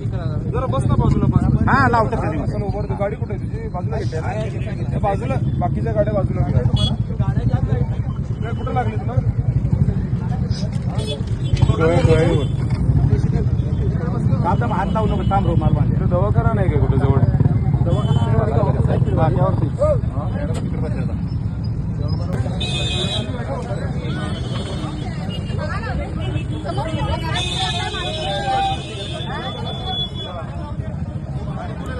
जरा बस ना बाजूला बस हा लावतो कधी मग. असं उभं राहतो. गाडी कुठे आहे तुझी बाजूला घेतली ना? बाजूला बाकीच्या गाड्या बाजूला. काय कुठं लागली तुला. थांब थांब, हात लावू नको थांब रुमाल बांधे इथं दवाखाना नाही का कुठे जवळ हा, त्यावरती. जॅकेट घातली हा जरा